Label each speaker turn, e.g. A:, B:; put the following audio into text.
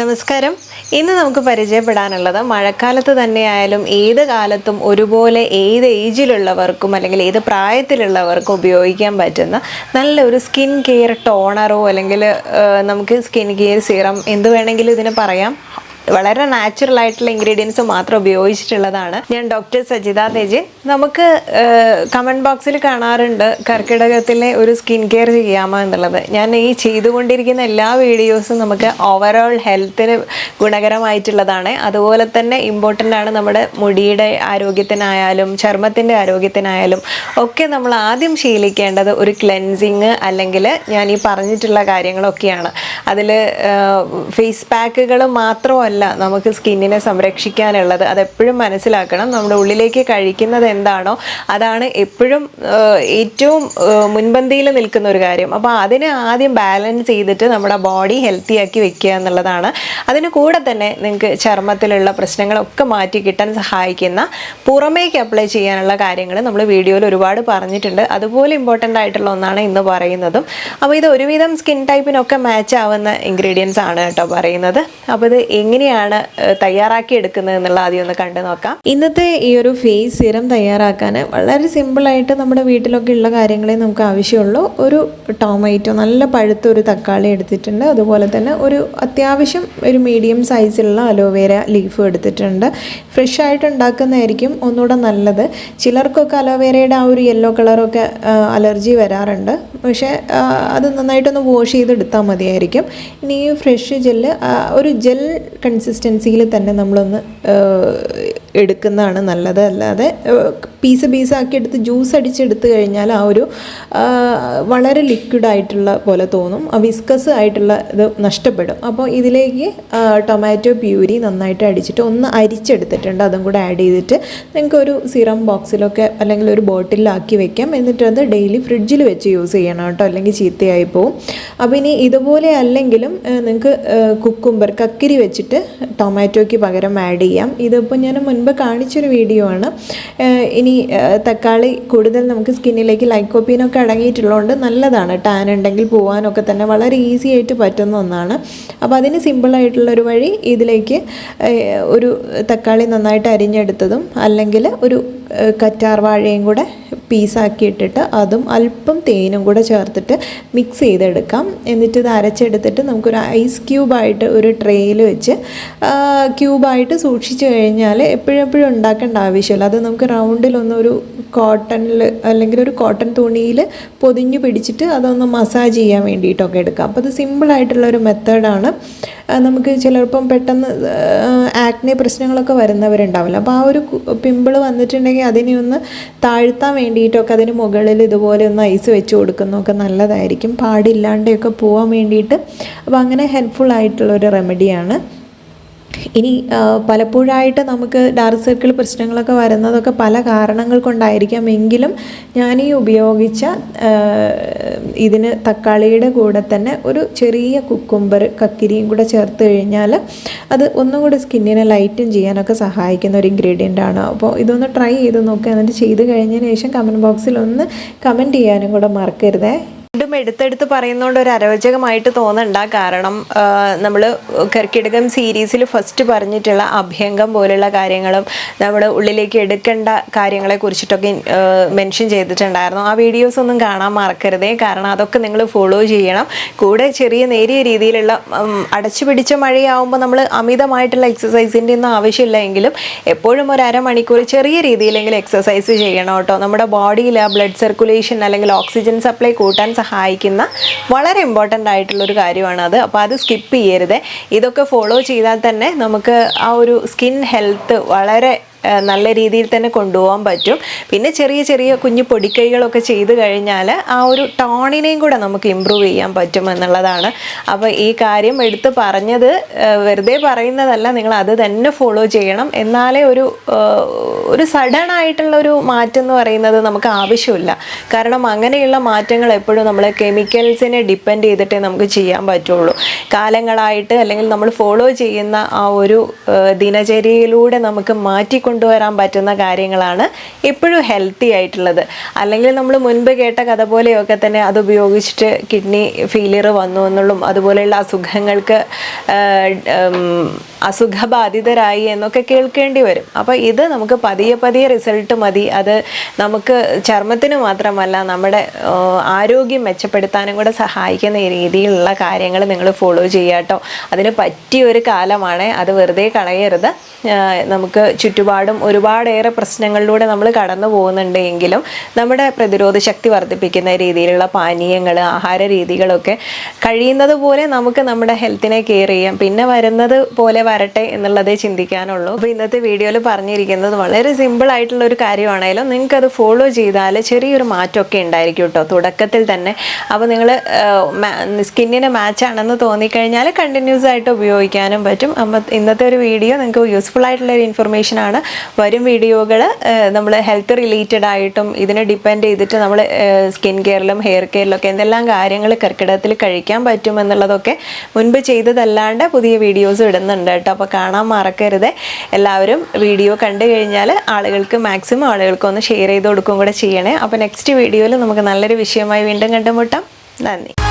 A: നമസ്കാരം. ഇന്ന് നമുക്ക് പരിചയപ്പെടാനുള്ളത് മഴക്കാലത്ത് തന്നെയായാലും ഏത് കാലത്തും ഒരുപോലെ ഏത് ഏജിലുള്ളവർക്കും അല്ലെങ്കിൽ ഏത് പ്രായത്തിലുള്ളവർക്കും ഉപയോഗിക്കാൻ പറ്റുന്ന നല്ലൊരു സ്കിൻ കെയർ ടോണറോ അല്ലെങ്കിൽ നമുക്ക് സ്കിൻ കെയർ സീറം എന്ത് വേണമെങ്കിലും ഇതിന് പറയാം. വളരെ നാച്ചുറൽ ആയിട്ടുള്ള ഇൻഗ്രീഡിയൻസ് മാത്രം ഉപയോഗിച്ചിട്ടുള്ളതാണ്. ഞാൻ ഡോക്ടർ സജിത തേജ്. നമുക്ക് കമന്റ് ബോക്സിൽ കാണാറുണ്ട് കർക്കിടകത്തിലെ ഒരു സ്കിൻ കെയർ ചെയ്യാമോ എന്നുള്ളത്. ഞാൻ ഈ ചെയ്തുകൊണ്ടിരിക്കുന്ന എല്ലാ വീഡിയോസും നമുക്ക് ഓവറോൾ ഹെൽത്തിന് ഗുണകരമായിട്ടുള്ളതാണ്. അതുപോലെ തന്നെ ഇമ്പോർട്ടന്റ് ആണ് നമ്മുടെ മുടിയുടെ ആരോഗ്യത്തിനായാലും ചർമ്മത്തിന്റെ ആരോഗ്യത്തിനായാലും ഒക്കെ നമ്മൾ ആദ്യം ശീലിക്കേണ്ടത് ഒരു ക്ലെൻസിങ് അല്ലെങ്കിൽ ഞാൻ ഈ പറഞ്ഞിട്ടുള്ള കാര്യങ്ങളൊക്കെയാണ്. അതിൽ ഫേസ് പാക്കുകൾ മാത്രമല്ല നമുക്ക് സ്കിന്നിനെ സംരക്ഷിക്കാനുള്ളത് അതെപ്പോഴും മനസ്സിലാക്കണം. നമ്മുടെ ഉള്ളിലേക്ക് കഴിക്കുന്നത് എന്താണോ അതാണ് എപ്പോഴും ഏറ്റവും മുൻപന്തിയിൽ നിൽക്കുന്ന ഒരു കാര്യം. അപ്പോൾ അതിനെ ആദ്യം ബാലൻസ് ചെയ്തിട്ട് നമ്മുടെ ബോഡി ഹെൽത്തി ആക്കി വെക്കുക എന്നുള്ളതാണ്. അതിന് കൂടെ തന്നെ നിങ്ങൾക്ക് ചർമ്മത്തിലുള്ള പ്രശ്നങ്ങളൊക്കെ മാറ്റി കിട്ടാൻ സഹായിക്കുന്ന പുറമേക്ക് അപ്ലൈ ചെയ്യാനുള്ള കാര്യങ്ങൾ നമ്മൾ വീഡിയോയിൽ ഒരുപാട് പറഞ്ഞിട്ടുണ്ട്. അതുപോലെ ഇമ്പോർട്ടന്റ് ആയിട്ടുള്ള ഒന്നാണ് ഇന്ന് പറയുന്നതും. അപ്പോൾ ഇത് ഒരുവിധം സ്കിൻ ടൈപ്പിനൊക്കെ മാച്ച് ആവുന്ന ഇൻഗ്രീഡിയൻസ് ആണ് കേട്ടോ പറയുന്നത്. അപ്പോൾ ഇത് എങ്ങനെയാണ് തയ്യാറാക്കി എടുക്കുന്നത് എന്നുള്ള ആദ്യം ഒന്ന് കണ്ടു നോക്കാം. ഇന്നത്തെ ഈ ഒരു ഫേസ് സിറം തയ്യാറാക്കാൻ വളരെ സിമ്പിളായിട്ട് നമ്മുടെ വീട്ടിലൊക്കെ ഉള്ള കാര്യങ്ങളെ നമുക്ക് ആവശ്യമുള്ളൂ. ഒരു ടൊമാറ്റോ നല്ല പഴുത്ത ഒരു തക്കാളി എടുത്തിട്ടുണ്ട്. അതുപോലെ തന്നെ ഒരു അത്യാവശ്യം ഒരു മീഡിയം സൈസിലുള്ള അലോവേര ലീഫും എടുത്തിട്ടുണ്ട്. ഫ്രഷ് ആയിട്ട് ഉണ്ടാക്കുന്നതായിരിക്കും ഒന്നുകൂടെ നല്ലത്. ചിലർക്കൊക്കെ അലോവേരയുടെ ആ ഒരു യെല്ലോ കളറൊക്കെ അലർജി വരാറുണ്ട്. പക്ഷേ അത് നന്നായിട്ടൊന്ന് വാഷ് ചെയ്തെടുത്താൽ മതിയായിരിക്കും. ഇനി ഈ ഫ്രഷ് ജെല്ല് ഒരു ജെൽ കൺസിസ്റ്റൻസിയിൽ തന്നെ നമ്മളൊന്ന് എടുക്കുന്നതാണ് നല്ലത്. അല്ലാതെ പീസ് പീസാക്കി എടുത്ത് ജ്യൂസ് അടിച്ചെടുത്ത് കഴിഞ്ഞാൽ ആ ഒരു വളരെ ലിക്വിഡ് ആയിട്ടുള്ള പോലെ തോന്നും. ആ വിസ്കസ് ആയിട്ടുള്ള ഇത് നഷ്ടപ്പെടും. അപ്പോൾ ഇതിലേക്ക് ടൊമാറ്റോ പ്യൂരി നന്നായിട്ട് അടിച്ചിട്ട് ഒന്ന് അരിച്ചെടുത്തിട്ടുണ്ട്. അതും കൂടെ ആഡ് ചെയ്തിട്ട് നിങ്ങൾക്ക് ഒരു സിറം ബോക്സിലൊക്കെ അല്ലെങ്കിൽ ഒരു ബോട്ടിലാക്കി വെക്കാം. എന്നിട്ട് അത് ഡെയിലി ഫ്രിഡ്ജിൽ വെച്ച് യൂസ് ചെയ്യണം കേട്ടോ. അല്ലെങ്കിൽ ചീത്തയായി പോവും. അപ്പോൾ ഇനി ഇതുപോലെ അല്ലെങ്കിലും നിങ്ങൾക്ക് കുക്കുംബർ കക്കിരി വെച്ചിട്ട് ടൊമാറ്റോയ്ക്ക് പകരം ആഡ് ചെയ്യാം. ഇതിപ്പോൾ ഞാൻ മുൻപ് കാണിച്ചൊരു വീഡിയോ ആണ്. ഇനി തക്കാളി കൂടുതൽ നമുക്ക് സ്കിന്നിലേക്ക് ലൈക്കോപ്പീനൊക്കെ അടങ്ങിയിട്ടുള്ളതുകൊണ്ട് നല്ലതാണ്. ടാൻ ഉണ്ടെങ്കിൽ പോകാനൊക്കെ തന്നെ വളരെ ഈസി ആയിട്ട് പറ്റുന്ന ഒന്നാണ്. അപ്പോൾ അതിന് സിമ്പിളായിട്ടുള്ളൊരു വഴി ഇതിലേക്ക് ഒരു തക്കാളി നന്നായിട്ട് അരിഞ്ഞെടുത്തതും അല്ലെങ്കിൽ ഒരു കറ്റാർ വാഴയും കൂടെ പീസാക്കി ഇട്ടിട്ട് അതും അല്പം തേനും കൂടെ ചേർത്തിട്ട് മിക്സ് ചെയ്തെടുക്കാം. എന്നിട്ട് ഇത് അരച്ചെടുത്തിട്ട് നമുക്കൊരു ഐസ് ക്യൂബായിട്ട് ഒരു ട്രേയിൽ വെച്ച് ക്യൂബായിട്ട് സൂക്ഷിച്ചു കഴിഞ്ഞാൽ എപ്പോഴെപ്പോഴും ഉണ്ടാക്കേണ്ട ആവശ്യമില്ല. അത് നമുക്ക് റൗണ്ടിലൊന്ന് ഒരു കോട്ടണിൽ അല്ലെങ്കിൽ ഒരു കോട്ടൺ തുണിയിൽ പൊതിഞ്ഞു പിടിച്ചിട്ട് അതൊന്ന് മസാജ് ചെയ്യാൻ വേണ്ടിയിട്ടൊക്കെ എടുക്കാം. അപ്പോൾ അത് സിമ്പിളായിട്ടുള്ള ഒരു മെത്തേഡാണ് നമുക്ക് ചിലപ്പം പെട്ടെന്ന് ആക്നെ പ്രശ്നങ്ങളൊക്കെ വരുന്നവരുണ്ടാവില്ല. അപ്പോൾ ആ ഒരു പിമ്പിൾ വന്നിട്ടുണ്ടെങ്കിൽ അതിനെ ഒന്ന് താഴ്ത്താൻ വേണ്ടിയിട്ടൊക്കെ അതിന് മുകളിൽ ഇതുപോലെ ഒന്ന് ഐസ് വെച്ച് കൊടുക്കുന്നതൊക്കെ നല്ലതായിരിക്കും. പാടില്ലാണ്ടെയൊക്കെ പോകാൻ വേണ്ടിയിട്ട്. അപ്പോൾ അങ്ങനെ ഹെൽപ്ഫുൾ ആയിട്ടുള്ള ഒരു റെമഡിയാണ് ഇനി പലപ്പോഴായിട്ട് നമുക്ക് ഡാർക്ക് സർക്കിൾ പ്രശ്നങ്ങളൊക്കെ വരുന്നതൊക്കെ പല കാരണങ്ങൾ കൊണ്ടായിരിക്കാം. എങ്കിലും ഞാൻ ഈ ഉപയോഗിച്ച ഇതിന് തക്കാളിയുടെ കൂടെ തന്നെ ഒരു ചെറിയ കുക്കുംബർ കക്കിരിയും കൂടെ ചേർത്ത് കഴിഞ്ഞാൽ അത് ഒന്നും കൂടെ സ്കിന്നിനെ ലൈറ്റും ചെയ്യാനൊക്കെ സഹായിക്കുന്ന ഒരു ഇൻഗ്രീഡിയന്റ് ആണ്. അപ്പോൾ ഇതൊന്ന് ട്രൈ ചെയ്ത് നോക്കുക എന്നിട്ട് ചെയ്ത് കഴിഞ്ഞതിന് ശേഷം കമന്റ് ബോക്സിൽ ഒന്ന് കമന്റ് ചെയ്യാനും കൂടെ മറക്കരുതേ. വീണ്ടും എടുത്തെടുത്ത് പറയുന്നതുകൊണ്ട് ഒരു അരോചകമായിട്ട് തോന്നണ്ട. കാരണം നമ്മൾ കർക്കിടകം സീരീസിൽ ഫസ്റ്റ് പറഞ്ഞിട്ടുള്ള അഭ്യംഗം പോലുള്ള കാര്യങ്ങളും നമ്മൾ ഉള്ളിലേക്ക് എടുക്കേണ്ട കാര്യങ്ങളെ കുറിച്ചിട്ടൊക്കെ മെൻഷൻ ചെയ്തിട്ടുണ്ടായിരുന്നു. ആ വീഡിയോസ് ഒന്നും കാണാൻ മറക്കരുതേ. കാരണം അതൊക്കെ നിങ്ങൾ ഫോളോ ചെയ്യണം. കൂടെ ചെറിയ നേരിയ രീതിയിലുള്ള അടച്ചുപിടിച്ച അടച്ചു പിടിച്ച മഴയാവുമ്പോൾ നമ്മൾ അമിതമായിട്ടുള്ള എക്സസൈസിന്റെ ഒന്നും ആവശ്യമില്ല എങ്കിലും എപ്പോഴും ഒരു അരമണിക്കൂർ ചെറിയ രീതിയിലെങ്കിലും എക്സസൈസ് ചെയ്യണം കേട്ടോ. നമ്മുടെ ബോഡിയിൽ ആ ബ്ലഡ് സർക്കുലേഷൻ അല്ലെങ്കിൽ ഓക്സിജൻ സപ്ലൈ കൂട്ടാൻ സഹായിക്കുന്ന വളരെ ഇമ്പോർട്ടന്റ് ആയിട്ടുള്ളൊരു കാര്യമാണ് അത് അപ്പോൾ അത് സ്കിപ്പ് ചെയ്യരുത്. ഇതൊക്കെ ഫോളോ ചെയ്താൽ തന്നെ നമുക്ക് ആ ഒരു സ്കിൻ ഹെൽത്ത് വളരെ നല്ല രീതിയിൽ തന്നെ കൊണ്ടുപോകാൻ പറ്റും. പിന്നെ ചെറിയ ചെറിയ കുഞ്ഞു പൊടിക്കൈകളൊക്കെ ചെയ്ത് കഴിഞ്ഞാൽ ആ ഒരു ടോണിനെയും കൂടെ നമുക്ക് ഇമ്പ്രൂവ് ചെയ്യാൻ പറ്റും എന്നുള്ളതാണ്. അപ്പോൾ ഈ കാര്യം എടുത്ത് പറഞ്ഞത് വെറുതെ പറയുന്നതല്ല നിങ്ങൾ അത് തന്നെ ഫോളോ ചെയ്യണം. എന്നാലേ ഒരു ഒരു സഡൻ ആയിട്ടുള്ള ഒരു മാറ്റം എന്ന് പറയുന്നത് നമുക്ക് ആവശ്യമില്ല. കാരണം അങ്ങനെയുള്ള മാറ്റങ്ങൾ എപ്പോഴും നമ്മൾ കെമിക്കൽസിനെ ഡിപ്പെൻഡ് ചെയ്തിട്ടേ നമുക്ക് ചെയ്യാൻ പറ്റുള്ളൂ. കാലങ്ങളായിട്ട് അല്ലെങ്കിൽ നമ്മൾ ഫോളോ ചെയ്യുന്ന ആ ഒരു ദിനചര്യയിലൂടെ നമുക്ക് മാറ്റിക്കൊണ്ട് കൊണ്ടുവരാൻ പറ്റുന്ന കാര്യങ്ങളാണ് എപ്പോഴും ഹെൽത്തി ആയിട്ടുള്ളത്. അല്ലെങ്കിൽ നമ്മൾ മുൻപ് കേട്ട കഥ പോലെയൊക്കെ തന്നെ അത് ഉപയോഗിച്ചിട്ട് കിഡ്നി ഫെയിലിയർ വന്നു എന്നുള്ളും അതുപോലെയുള്ള അസുഖങ്ങൾക്ക് അസുഖബാധിതരായി എന്നൊക്കെ കേൾക്കേണ്ടി വരും. അപ്പോൾ ഇത് നമുക്ക് പതിയെ പതിയെ റിസൾട്ട് മതി. അത് നമുക്ക് ചർമ്മത്തിന് മാത്രമല്ല നമ്മുടെ ആരോഗ്യം മെച്ചപ്പെടുത്താനും കൂടെ സഹായിക്കുന്ന രീതിയിലുള്ള കാര്യങ്ങൾ നിങ്ങൾ ഫോളോ ചെയ്യാട്ടോ അതിന് പറ്റിയ ഒരു കാലമാണ്. അത് വെറുതെ കളയരുത്. നമുക്ക് ചുറ്റുപാടും ഒരുപാടേറെ പ്രശ്നങ്ങളിലൂടെ നമ്മൾ കടന്നു പോകുന്നുണ്ട് എങ്കിലും നമ്മുടെ പ്രതിരോധ ശക്തി വർദ്ധിപ്പിക്കുന്ന രീതിയിലുള്ള പാനീയങ്ങൾ ആഹാര രീതികളൊക്കെ കഴിയുന്നത് പോലെ നമുക്ക് നമ്മുടെ ഹെൽത്തിനെ കെയർ ചെയ്യാം. പിന്നെ വരുന്നത് പോലെ വരട്ടെ എന്നുള്ളതേ ചിന്തിക്കാനുള്ളൂ. അപ്പോൾ ഇന്നത്തെ വീഡിയോയിൽ പറഞ്ഞിരിക്കുന്നത് വളരെ സിമ്പിൾ ആയിട്ടുള്ള ഒരു കാര്യമാണെങ്കിലും നിങ്ങൾക്ക് അത് ഫോളോ ചെയ്താൽ ചെറിയൊരു മാറ്റമൊക്കെ ഉണ്ടായിരിക്കും കേട്ടോ. തുടക്കത്തിൽ തന്നെ. അപ്പോൾ നിങ്ങൾ സ്കിന്നിന് മാച്ചാണെന്ന് തോന്നിക്കഴിഞ്ഞാൽ കണ്ടിന്യൂസ് ആയിട്ട് ഉപയോഗിക്കാനും പറ്റും. അപ്പം ഇന്നത്തെ ഒരു വീഡിയോ നിങ്ങൾക്ക് യൂസ്ഫുൾ ആയിട്ടുള്ള ഒരു ഇൻഫർമേഷൻ ആണ്. വരും വീഡിയോകൾ നമ്മൾ ഹെൽത്ത് റിലേറ്റഡ് ആയിട്ടും ഇതിനെ ഡിപ്പെൻഡ് ചെയ്തിട്ട് നമ്മൾ സ്കിൻ കെയറിലും ഹെയർ കെയറിലും ഒക്കെ എന്തെല്ലാം കാര്യങ്ങൾ കർക്കിടകത്തിൽ കഴിക്കാൻ പറ്റുമെന്നുള്ളതൊക്കെ മുൻപ് ചെയ്തതല്ലാണ്ട് പുതിയ വീഡിയോസ് ഇടുന്നുണ്ട് കേട്ടോ. അപ്പോൾ കാണാൻ മറക്കരുത്. എല്ലാവരും വീഡിയോ കണ്ടു കഴിഞ്ഞാൽ ആളുകൾക്ക് മാക്സിമം ആളുകൾക്ക് ഒന്ന് ഷെയർ ചെയ്ത് കൊടുക്കും കൂടെ ചെയ്യണേ. അപ്പോൾ നെക്സ്റ്റ് വീഡിയോയിൽ നമുക്ക് നല്ലൊരു വിഷയമായി വീണ്ടും കണ്ടുമുട്ടാം. നന്ദി.